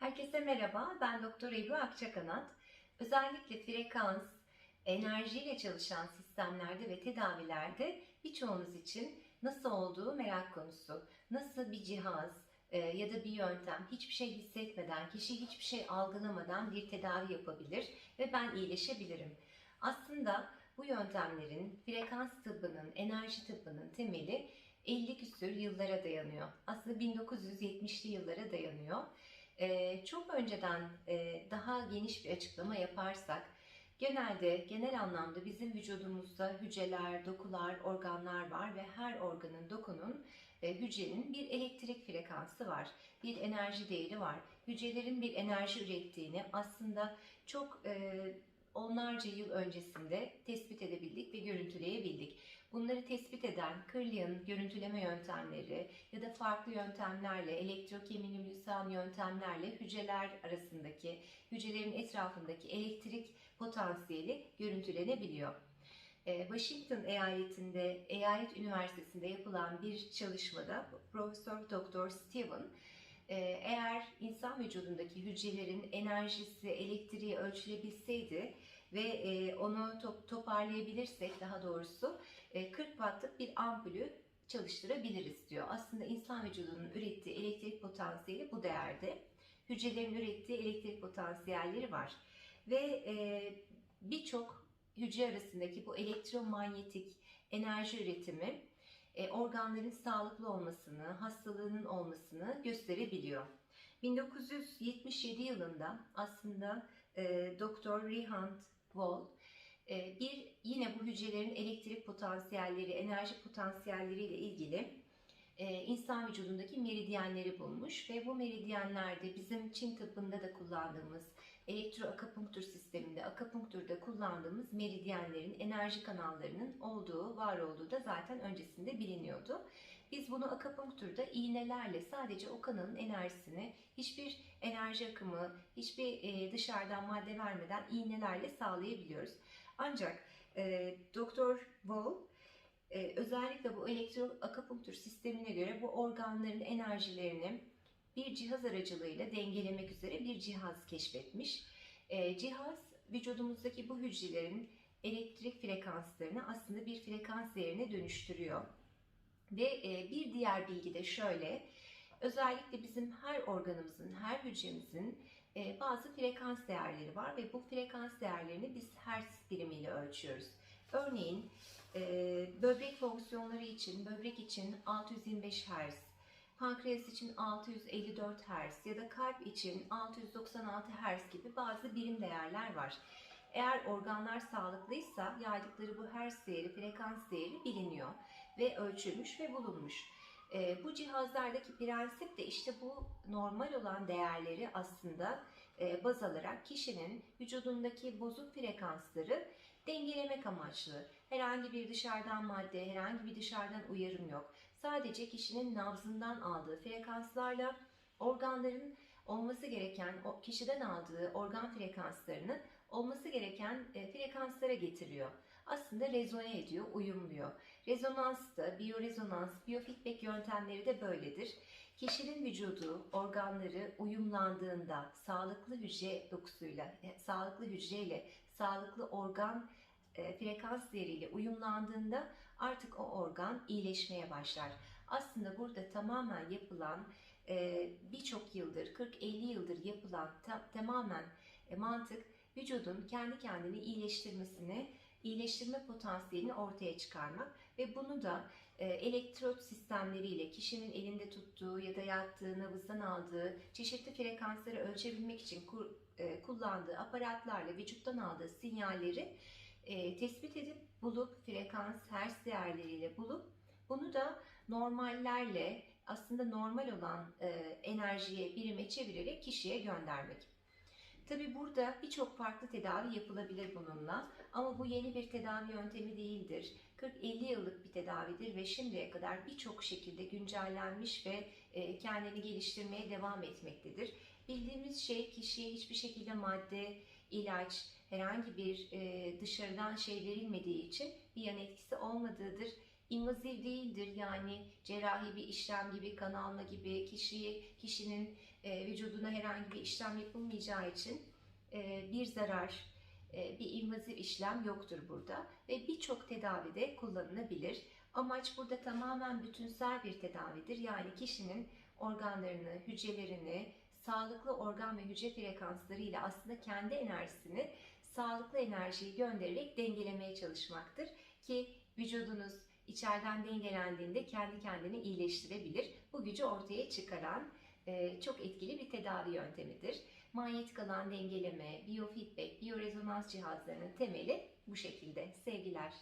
Herkese merhaba, ben Doktor Ebru Akçakanat. Özellikle frekans, enerjiyle çalışan sistemlerde ve tedavilerde birçoğunuz için nasıl olduğu merak konusu. Nasıl bir cihaz e, ya da bir yöntem hiçbir şey hissetmeden, kişi hiçbir şey algılamadan bir tedavi yapabilir ve ben iyileşebilirim. Aslında bu yöntemlerin, frekans tıbbının, enerji tıbbının temeli 50 küsür yıllara dayanıyor. Aslında 1970'li yıllara dayanıyor. Çok önceden daha geniş bir açıklama yaparsak, genelde genel anlamda bizim vücudumuzda hücreler, dokular, organlar var ve her organın, dokunun, e, hücrenin bir elektrik frekansı var, bir enerji değeri var. Hücrelerin bir enerji ürettiğini aslında çok e, onlarca yıl öncesinde tespit edebildik ve görüntüleyebildik. Bunları tespit eden Kirlian görüntüleme yöntemleri ya da farklı yöntemlerle, elektrokimyasal yöntemlerle hücreler arasındaki, hücrelerin etrafındaki elektrik potansiyeli görüntülenebiliyor. Ee, Washington eyaletinde, eyalet üniversitesinde yapılan bir çalışmada Profesör Doktor Steven eğer insan vücudundaki hücrelerin enerjisi, elektriği ölçülebilseydi ve e, onu top, toparlayabilirsek daha doğrusu e, 40 wattlık bir ampulü çalıştırabiliriz diyor. Aslında insan vücudunun ürettiği elektrik potansiyeli bu değerde. Hücrelerin ürettiği elektrik potansiyelleri var. Ve e, birçok hücre arasındaki bu elektromanyetik enerji üretimi e, organların sağlıklı olmasını, hastalığının olmasını gösterebiliyor. 1977 yılında aslında e, Doktor Rehant Wall e, bir yine bu hücrelerin elektrik potansiyelleri, enerji potansiyelleri ile ilgili e, insan vücudundaki meridyenleri bulmuş ve bu meridyenlerde bizim Çin tıbbında da kullandığımız elektroakupunktur sisteminde, akupunkturda kullandığımız meridyenlerin, enerji kanallarının olduğu, var olduğu da zaten öncesinde biliniyordu. Biz bunu akupunkturda iğnelerle sadece o kanalın enerjisini hiçbir enerji akımı, hiçbir e, dışarıdan madde vermeden iğnelerle sağlayabiliyoruz. Ancak e, Doktor Wall ee, özellikle bu elektroakupunktur sistemine göre bu organların enerjilerini bir cihaz aracılığıyla dengelemek üzere bir cihaz keşfetmiş. Ee, cihaz vücudumuzdaki bu hücrelerin elektrik frekanslarını aslında bir frekans değerine dönüştürüyor. Ve e, bir diğer bilgi de şöyle, özellikle bizim her organımızın, her hücremizin e, bazı frekans değerleri var ve bu frekans değerlerini biz hertz birimiyle ölçüyoruz. Örneğin e, böbrek fonksiyonları için, böbrek için 625 Hz, pankreas için 654 Hz ya da kalp için 696 Hz gibi bazı birim değerler var. Eğer organlar sağlıklıysa yaydıkları bu hertz değeri, frekans değeri biliniyor ve ölçülmüş ve bulunmuş. E, bu cihazlardaki prensip de işte bu normal olan değerleri aslında e, baz alarak kişinin vücudundaki bozuk frekansları dengelemek amaçlı. Herhangi bir dışarıdan madde, herhangi bir dışarıdan uyarım yok. Sadece kişinin nabzından aldığı frekanslarla organların olması gereken, o kişiden aldığı organ frekanslarını olması gereken e, frekanslara getiriyor. Aslında rezone ediyor, uyumluyor. Rezonans da, biyorezonans, biyofeedback yöntemleri de böyledir. Kişinin vücudu, organları uyumlandığında sağlıklı hücre dokusuyla, e, sağlıklı hücreyle, sağlıklı organ frekans değeriyle uyumlandığında artık o organ iyileşmeye başlar. Aslında burada tamamen yapılan e, birçok yıldır, 40-50 yıldır yapılan tamamen mantık vücudun kendi kendini iyileştirmesini iyileştirme potansiyelini ortaya çıkarmak ve bunu da e, elektrot sistemleriyle kişinin elinde tuttuğu ya da yattığı, nabızdan aldığı çeşitli frekansları ölçebilmek için e, kullandığı aparatlarla vücuttan aldığı sinyalleri e, tespit edip bulup frekans hertz değerleriyle bulup bunu da normallerle aslında normal olan e, enerjiye birime çevirerek kişiye göndermek. Tabi burada birçok farklı tedavi yapılabilir bununla ama bu yeni bir tedavi yöntemi değildir. 40-50 yıllık bir tedavidir ve şimdiye kadar birçok şekilde güncellenmiş ve e, kendini geliştirmeye devam etmektedir. Bildiğimiz şey kişiye hiçbir şekilde madde, ilaç, herhangi bir e, dışarıdan şey verilmediği için bir yan etkisi olmadığıdır. invaziv değildir. Yani cerrahi bir işlem gibi, kan alma gibi kişiyi kişinin e, vücuduna herhangi bir işlem yapılmayacağı için e, bir zarar, e, bir invaziv işlem yoktur burada ve birçok tedavide kullanılabilir. Amaç burada tamamen bütünsel bir tedavidir. Yani kişinin organlarını, hücrelerini, sağlıklı organ ve hücre frekanslarıyla aslında kendi enerjisini sağlıklı enerjiyi göndererek dengelemeye çalışmaktır ki vücudunuz içeriden dengelendiğinde kendi kendini iyileştirebilir. Bu gücü ortaya çıkaran e, çok etkili bir tedavi yöntemidir. Manyetik alan dengeleme, biyofeedback, biyorezonans cihazlarının temeli bu şekilde. Sevgiler.